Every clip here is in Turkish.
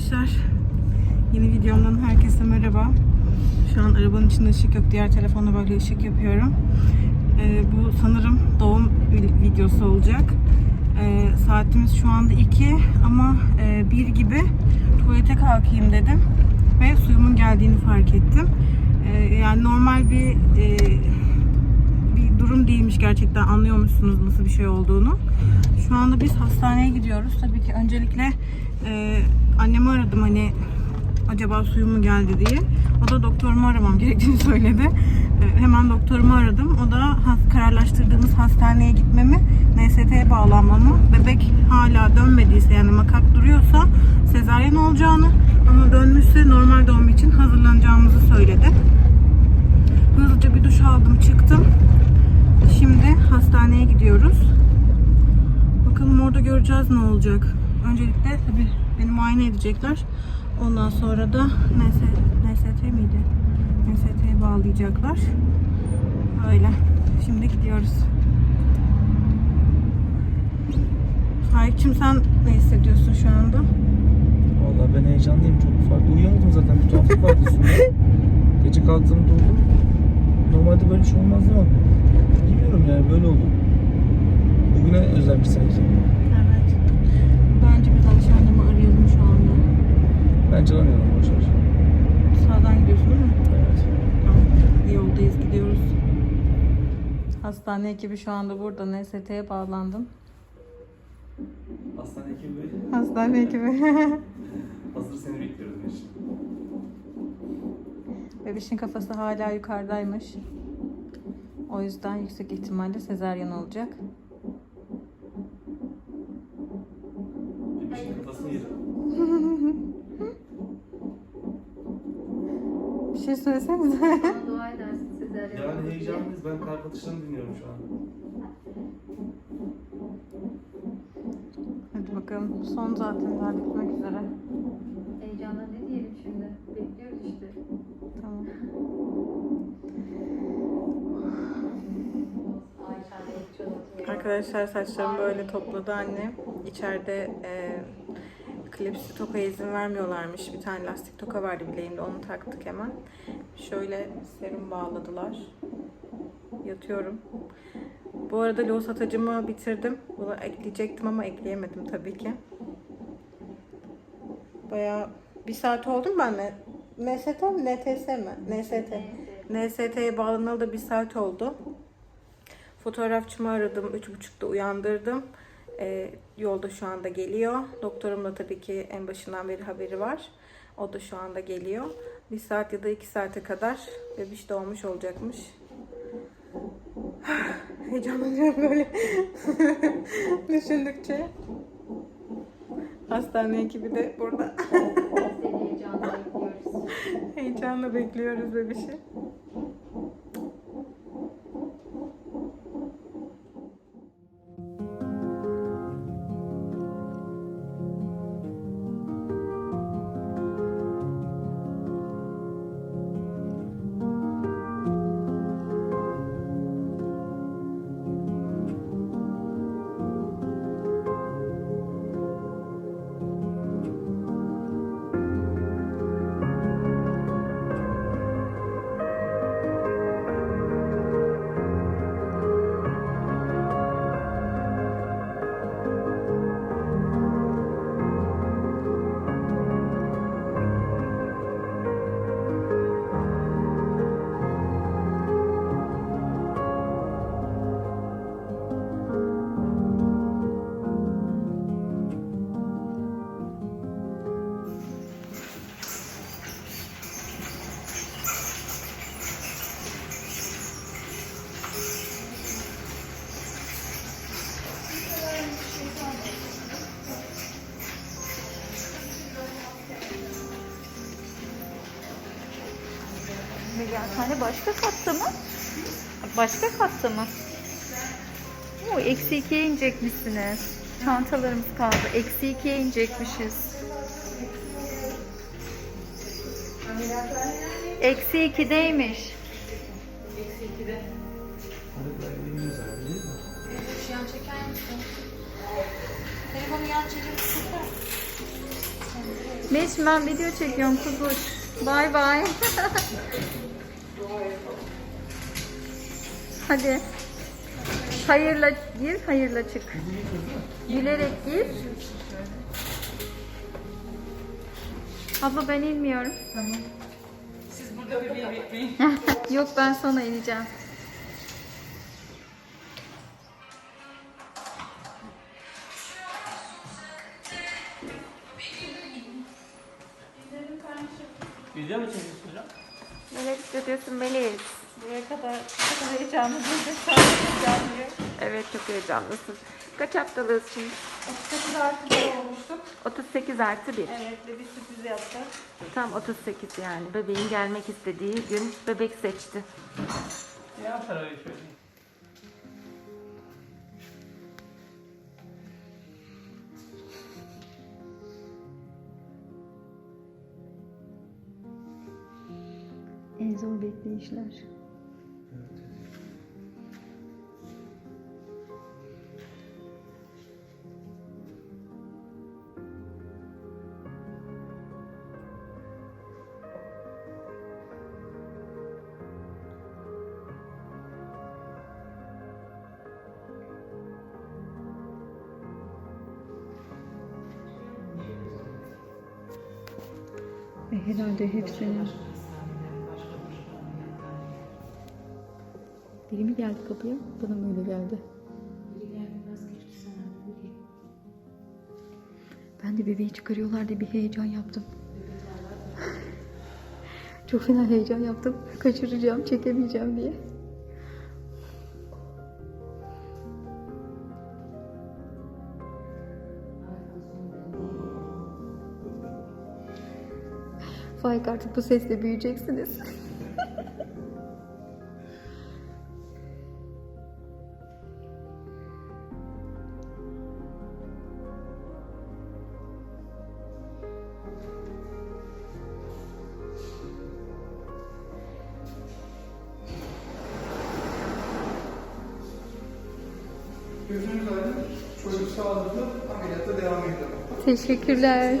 arkadaşlar. Yeni videomdan herkese merhaba. Şu an arabanın içinde ışık yok. Diğer telefonda böyle ışık yapıyorum. Ee, bu sanırım doğum vi- videosu olacak. Ee, saatimiz şu anda 2 ama e, 1 gibi tuvalete kalkayım dedim. Ve suyumun geldiğini fark ettim. Ee, yani normal bir e, bir durum değilmiş gerçekten anlıyormuşsunuz nasıl bir şey olduğunu. Şu anda biz hastaneye gidiyoruz. Tabii ki öncelikle e, annemi aradım hani acaba suyum mu geldi diye. O da doktorumu aramam gerektiğini söyledi. E, hemen doktorumu aradım. O da kararlaştırdığımız hastaneye gitmemi, NST'ye bağlanmamı, bebek hala dönmediyse yani makat duruyorsa sezaryen olacağını ama dönmüşse normal doğum için hazırlanacağımızı söyledi. Hızlıca bir duş aldım çıktım. Şimdi hastaneye gidiyoruz. Bakalım orada göreceğiz ne olacak. Öncelikle tabii beni muayene edecekler. Ondan sonra da NS, NST miydi? NST'ye bağlayacaklar. Öyle. Şimdi gidiyoruz. Faikçim sen ne hissediyorsun şu anda? Vallahi ben heyecanlıyım çok farklı. Uyuyamadım zaten bir tuhaflık vardı üstümde. Gece kalktım durdum. Normalde böyle bir şey olmaz ama bilmiyorum yani böyle oldu. Bugüne özelmiş sanki. Evet. Bence biz Alişan annemi arayalım şu anda. Bence aramıyorum boşver. Sağdan gidiyorsun değil mi? Evet. Tamam. Yoldayız gidiyoruz. Hastane ekibi şu anda burada. NST'ye bağlandım. Hastane ekibi Hastane ekibi. hazır seni bekliyoruz Meşin. Bebişin kafası hala yukarıdaymış. O yüzden yüksek ihtimalle sezaryen olacak. Bebişin kafasını yedim. Bir şey söylesenize. Bana dua edersin Sezer'e. Yani heyecanlıyız. Ben kalp atışlarını dinliyorum şu an. Hadi bakalım. Son zaten daha bitmek üzere. Heyecanla ne diyelim şimdi? Bekliyoruz işte. Tamam. Arkadaşlar saçlarımı böyle topladı annem. İçeride e, klipsi tokaya izin vermiyorlarmış. Bir tane lastik toka vardı bileğimde onu taktık hemen. Şöyle serum bağladılar. Yatıyorum. Bu arada loğus atacımı bitirdim. Bunu ekleyecektim ama ekleyemedim tabii ki. Bayağı bir saat oldu mu ben mi? NST mi? NTS mi? NST. NST'ye bağlanalı da bir saat oldu. Fotoğrafçımı aradım. Üç buçukta uyandırdım. Ee, yolda şu anda geliyor. Doktorum da tabii ki en başından beri haberi var. O da şu anda geliyor. Bir saat ya da iki saate kadar bebiş doğmuş olacakmış. Heyecanlanıyorum böyle düşündükçe. Hastane ekibi de burada. Seni heyecanla bekliyoruz. Heyecanla bekliyoruz bebişi. Başka katta mı? Başka katta mı? Oo, eksi ikiye inecekmişsiniz. Çantalarımız kaldı. Eksi ikiye inecekmişiz. Eksi ikideymiş. Yan çeker misin? Telefonu yan çeker? Melis ben video çekiyorum kuzuş. Bay bay. Hadi. Hayırla gir, hayırla çık. Gülerek gir. Abla ben inmiyorum. Siz burada bebeği bekleyin. Yok ben sonra ineceğim. Video mu çekiyorsun hocam? Neler hissediyorsun Melis? Buraya kadar çok heyecanlı an çok heyecanlıyım. Evet çok heyecanlısın. Kaç haftalığız şimdi? 38 artı bir olmuştuk. 38 artı 1. Evet ve bir sürpriz yaptı. Tam 38 yani. Bebeğin gelmek istediği gün bebek seçti. Ya parayı şöyle. En zor bekleyişler. Ve herhalde hepsinin Biri mi geldi kapıya? Bana mı öyle geldi? Ben de bebeği çıkarıyorlar diye bir heyecan yaptım. Çok fena heyecan yaptım. Kaçıracağım, çekemeyeceğim diye. Faik artık bu sesle büyüyeceksiniz. Gözünüz aydın. Çocuk sağlıklı. Ameliyata devam ediyor. Teşekkürler.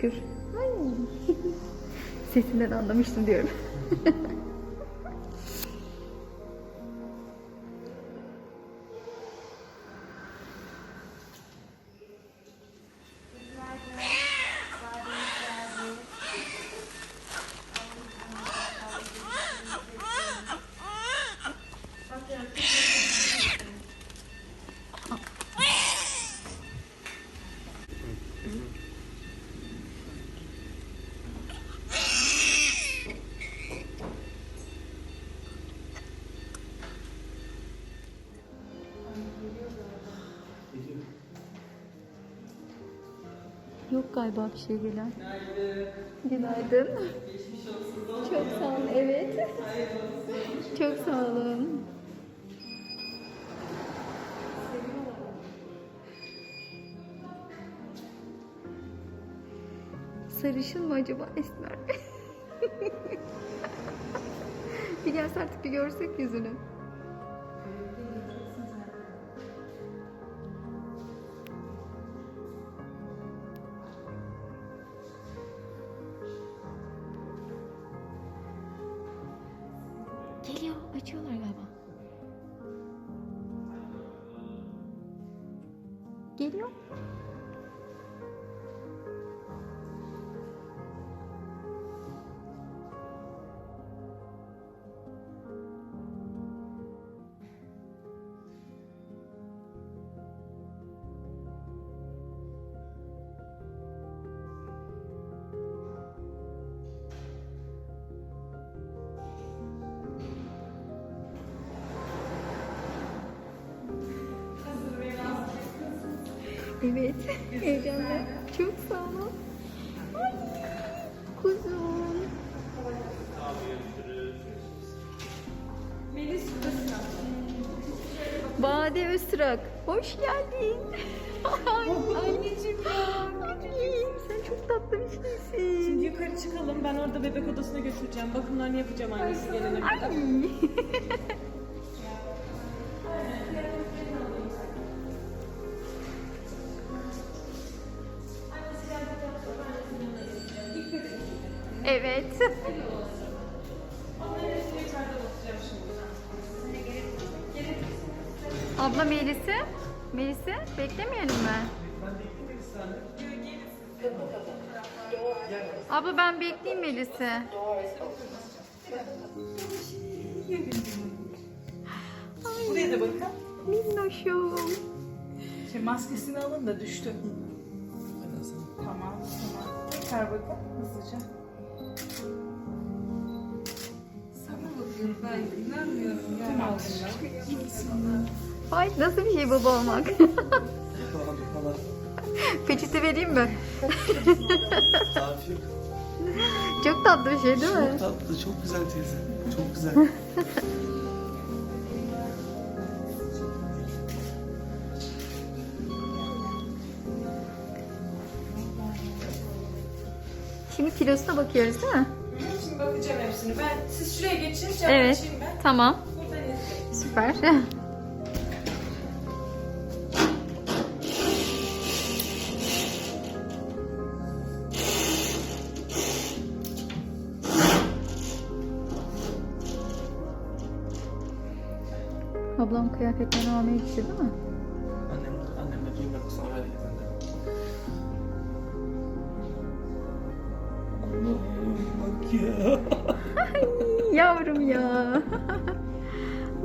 Şükür. Sesinden anlamıştım diyorum. galiba bir şey gelen. Günaydın. Çok sağ olun. Evet. Çok sağ olun. Sarışın mı acaba esmer mi? bir gelse artık bir görsek yüzünü. Geliyor. Evet. Heyecanlı. Çok sağ olun. Ay, kuzum. Bade Öztürk. Hoş geldin. Ay, anneciğim ya. Anneciğim sen çok tatlı bir şeysin. yukarı çıkalım. Ben orada bebek odasına götüreceğim. Bakımlarını yapacağım annesi gelene kadar. Evet. Abla Melis'i? Melis'i beklemeyelim mi? Abla ben bekleyeyim Melis'i. Buraya da bakın. Minnoşum. Şey, maskesini alın da düştü. Tamam, tamam. Tekrar bakın hızlıca. İnanmıyorum ya. Tamam. Ay nasıl bir şey baba olmak? Peçete vereyim mi? Çok tatlı bir şey değil mi? Çok tatlı, çok güzel teyze. Çok güzel. Şimdi kilosuna bakıyoruz değil mi? Şimdi. Ben siz şuraya geçin, cam Evet. ben. Tamam. Süper. Ablam kıyafetlerini almaya gitti değil mi?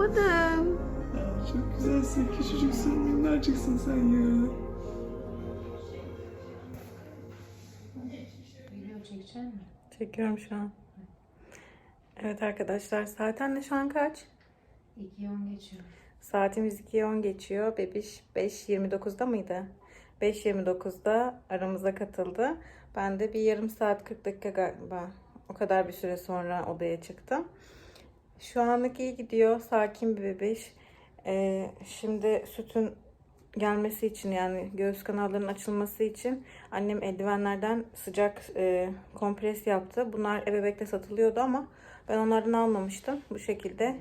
Bıdım. Ya çok güzelsin, küçücüksün, minnacıksın sen ya. Çekiyorum şu an. Evet arkadaşlar saat anne şu an kaç? 2-10 geçiyor. Saatimiz 2'ye 10 geçiyor. Bebiş 5.29'da mıydı? 5.29'da aramıza katıldı. Ben de bir yarım saat 40 dakika galiba. O kadar bir süre sonra odaya çıktım. Şu anlık iyi gidiyor. Sakin bir bebiş. Ee, şimdi sütün gelmesi için yani göğüs kanallarının açılması için annem eldivenlerden sıcak e, kompres yaptı. Bunlar ebebekte satılıyordu ama ben onlardan almamıştım. Bu şekilde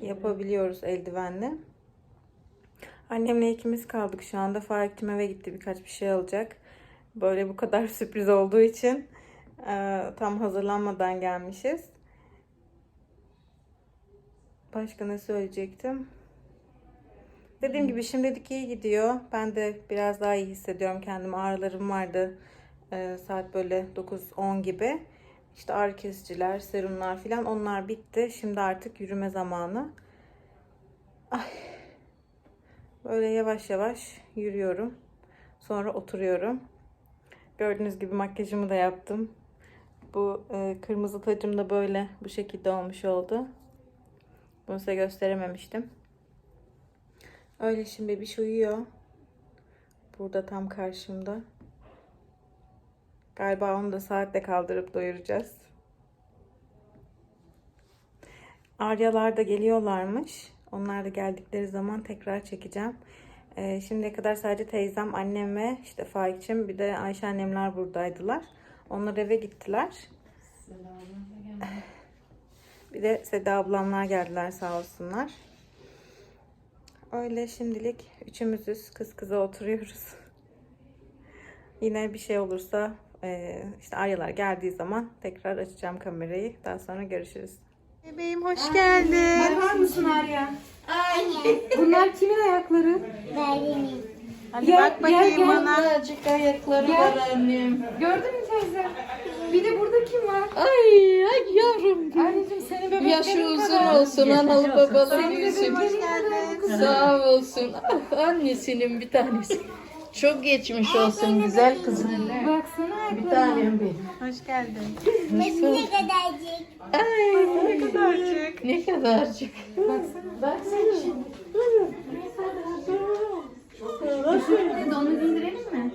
yapabiliyoruz eldivenle. Annemle ikimiz kaldık şu anda. Faik'cim eve gitti birkaç bir şey alacak. Böyle bu kadar sürpriz olduğu için e, tam hazırlanmadan gelmişiz. Başka ne söyleyecektim? Dediğim gibi şimdilik iyi gidiyor. Ben de biraz daha iyi hissediyorum kendimi. Ağrılarım vardı. E, saat böyle 9-10 gibi. İşte ağrı kesiciler, serumlar falan onlar bitti. Şimdi artık yürüme zamanı. Ay. Böyle yavaş yavaş yürüyorum. Sonra oturuyorum. Gördüğünüz gibi makyajımı da yaptım. Bu e, kırmızı tacım da böyle bu şekilde olmuş oldu. Bunu size gösterememiştim. Öyle şimdi bir şey uyuyor. Burada tam karşımda. Galiba onu da saatte kaldırıp doyuracağız. Aryalar da geliyorlarmış. Onlar da geldikleri zaman tekrar çekeceğim. Ee, şimdiye kadar sadece teyzem, annem ve işte Faik'cim bir de Ayşe annemler buradaydılar. Onlar eve gittiler. Bir de Seda ablamlar geldiler sağ olsunlar. Öyle şimdilik üçümüzüz kız kıza oturuyoruz. Yine bir şey olursa e, işte Aryalar geldiği zaman tekrar açacağım kamerayı. Daha sonra görüşürüz. Bebeğim hoş geldin. Var mısın Arya? Bunlar kimin ayakları? Hadi bak bakayım bana. Azıcık ayakları var annem. Gördün mü teyze? Bir de burada kim var? Ay, ay yavrum. Anneciğim senin bebeklerin Yaşı uzun kadar. olsun, analı babalı Senin büyüsün. bebeklerin kadar. Sağ olsun. Ah, annesinin bir tanesi. Çok geçmiş olsun güzel kızım. Baksana Bir tanem benim. Hoş geldin. Nasıl? Ay, ne kadarcık. Ne kadarcık. Baksana şimdi. Onu indirelim mi?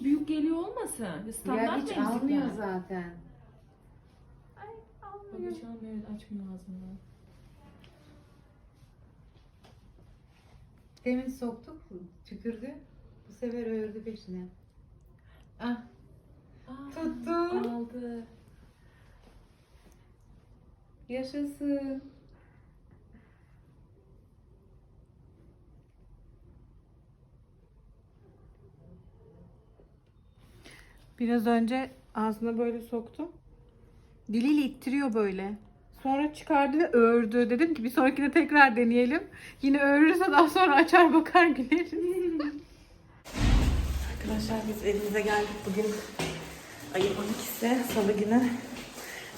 Büyük geliyor olmasın? Standart Ya hiç temizlik almıyor zaten. Bak hiç almıyor, açmıyor ağzını. Demin soktuk, tükürdü. Bu sever ördü peşine. Ah. Tuttu. Aldı. Yaşasın. Biraz önce ağzına böyle soktum. Diliyle ittiriyor böyle. Sonra çıkardı ve ördü. Dedim ki bir sonrakine tekrar deneyelim. Yine öğürürse daha sonra açar bakar güleriz. Arkadaşlar biz evimize geldik bugün. Ayın 12'si salı günü.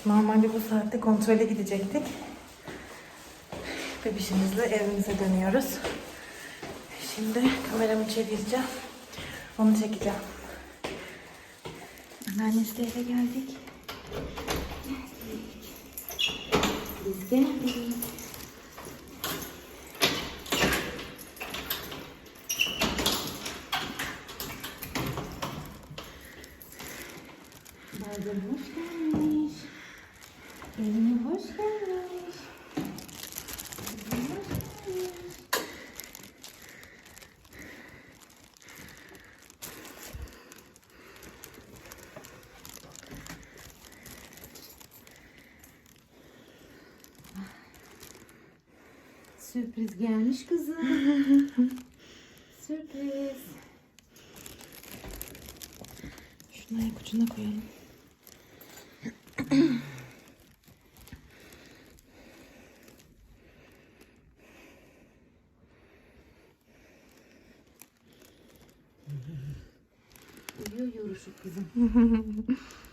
Normalde bu saatte kontrole gidecektik. Bebişimizle evimize dönüyoruz. Şimdi kameramı çevireceğim. Onu çekeceğim. Anneannesi de eve geldik. Biz geldik. Bazen hoş gelmiş. Evine hoş gelmiş. Evine hoş gelmiş. Sürpriz gelmiş kızım. Sürpriz. Şunu ayak ucuna koyalım. Uyuyor yoruşuk kızım.